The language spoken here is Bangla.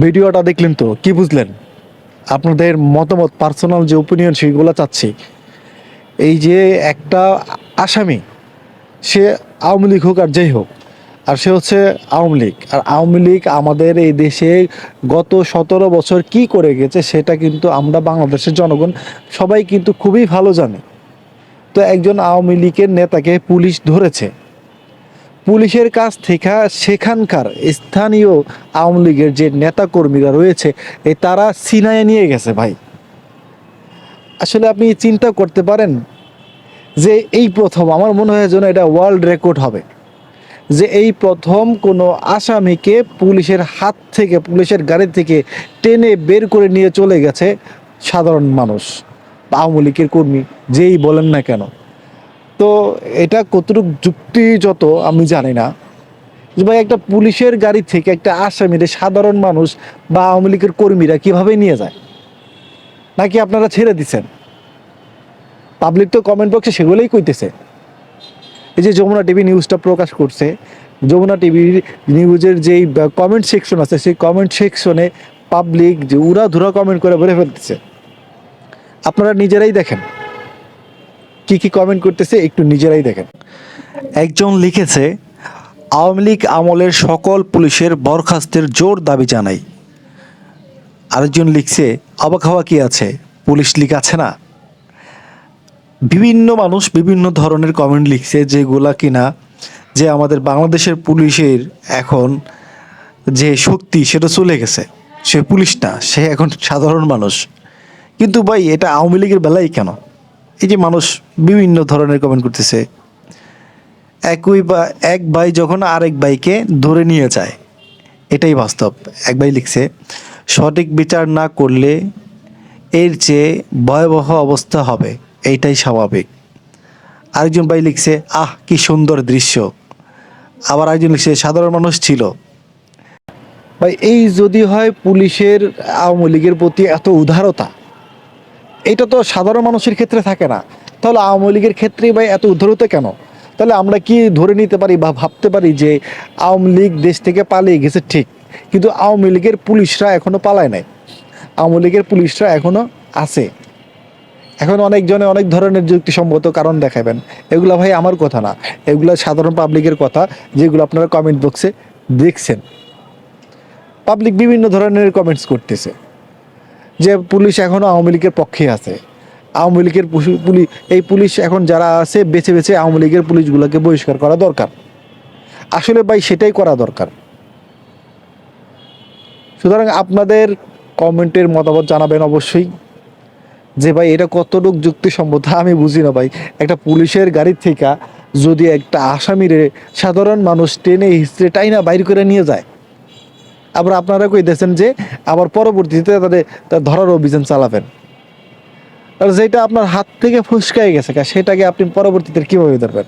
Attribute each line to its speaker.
Speaker 1: ভিডিওটা দেখলেন তো, কি বুঝলেন? আপনাদের মতামত পার্সোনাল যে ওপিনিয়ন সেইগুলো চাচ্ছি। এই যে একটা আসামি, সে আওয়ামী লীগ হোক আর যেই হোক, আর সে হচ্ছে আওয়ামী লীগ। আর আওয়ামী লীগ আমাদের এই দেশে গত সতেরো বছর কি করে গেছে, সেটা কিন্তু আমরা বাংলাদেশের জনগণ সবাই কিন্তু খুবই ভালো জানে। তো একজন আওয়ামী লীগের নেতাকে পুলিশ ধরেছে। পুলিশের কাছ থেকে সেখানকার স্থানীয় আওয়ামী লীগের যে নেতাকর্মীরা রয়েছে, এই তারা সিনায় নিয়ে গেছে ভাই। আসলে আপনি চিন্তা করতে পারেন যে এই প্রথম আমার মনে হয় যেন এটা ওয়ার্ল্ড রেকর্ড হবে, যে এই প্রথম কোনো আসামিকে পুলিশের হাত থেকে, পুলিশের গাড়ি থেকে টেনে বের করে নিয়ে চলে গেছে সাধারণ মানুষ আওয়ামী লীগের কর্মী, যেই বলেন না কেন। তো এটা কতটুকু যুক্তিযত আমি জানি না। যে ভাই একটা পুলিশের গাড়ি থেকে একটা আসামিরে সাধারণ মানুষ বা আওয়ামী লীগের কর্মীরা কীভাবে নিয়ে যায়? নাকি আপনারা ছেড়ে দিছেন পাবলিক তো কমেন্ট বক্সে সেগুলোই কইতেছে। এই যে যমুনা টিভি নিউজটা প্রকাশ করছে, যমুনা টিভির নিউজের যেই কমেন্ট সেকশন আছে, সেই কমেন্ট সেকশনে পাবলিক যে উড়া ধুরা কমেন্ট করে ভরে ফেলতেছে। আপনারা নিজেরাই দেখেন। কি কি কমেন্ট করতেছে একটু নিজেরাই দেখেন। একজন লিখেছে, আওয়ামী লীগ আমলের সকল পুলিশের বরখাস্তের জোর দাবি জানাই। আরেকজন লিখছে অবাক হওয়া কি আছে? পুলিশ লীগ আছে না? বিভিন্ন মানুষ বিভিন্ন ধরনের কমেন্ট লিখছে যেগুলা কিনা যে আমাদের বাংলাদেশের পুলিশের এখন যে শক্তি সেটা চলে গেছে। সে পুলিশ না, সে এখন সাধারণ মানুষ। কিন্তু ভাই, এটা আওয়ামী লীগের বেলায় কেন? এই যে মানুষ বিভিন্ন ধরনের কমেন্ট করতেছে, একই বা, এক ভাই যখন আরেক ভাইকে ধরে নিয়ে যায়, এটাই বাস্তব। এক ভাই লিখছে, সঠিক বিচার না করলে এর চেয়ে ভয়াবহ অবস্থা হবে, এইটাই স্বাভাবিক। আরেকজন ভাই লিখছে, আহ, কি সুন্দর দৃশ্য। আবার আরেকজন লিখছে, সাধারণ মানুষ ছিল। ভাই, এই যদি হয় পুলিশের, আওয়ামী লীগের প্রতি এত উদারতা এটা তো সাধারণ মানুষের ক্ষেত্রে থাকে না। তাহলে আওয়ামী লীগের ক্ষেত্রে ভাই এত উদারতা কেন? তাহলে আমরা কি ধরে নিতে পারি বা ভাবতে পারি যে আওয়ামী লীগ দেশ থেকে পালিয়ে গেছে? ঠিক। কিন্তু আওয়ামী লীগের পুলিশরা এখনও পালায় নাই। আওয়ামী লীগের পুলিশরা এখনও আছে। এখন অনেকজনে অনেক ধরনের যুক্তিসম্মত কারণ দেখাবেন। এগুলো ভাই আমার কথা না। এগুলো সাধারণ পাবলিকের কথা, যেগুলো আপনারা কমেন্ট বক্সে দেখছেন। পাবলিক বিভিন্ন ধরনের কমেন্টস করতেছে। যে পুলিশ এখনও আওয়ামী লীগের পক্ষে আছে। আওয়ামী লীগের পুলিশ এই পুলিশ এখন যারা আছে, বেছে বেছে আওয়ামী লীগের পুলিশগুলোকে বহিষ্কার করা দরকার। আসলে ভাই সেটাই করা দরকার। সুতরাং আপনাদের কমেন্টের মতামত জানাবেন অবশ্যই। যে ভাই এটা কতটুক যুক্তিসম্মত, আমি বুঝি না ভাই। একটা পুলিশের গাড়ির থেকে যদি একটা আসামিরে সাধারণ মানুষ টেনে হিস্ট্রে টাইনা বাইর করে নিয়ে যায় আবার আপনারা কইতেছেন যে আবার পরবর্তীতে তাদের ধরার অভিযান চালাবেন। যেটা আপনার হাত থেকে ফুসকাই গেছে, সেটাকে আপনি পরবর্তীতে কীভাবে ধরবেন?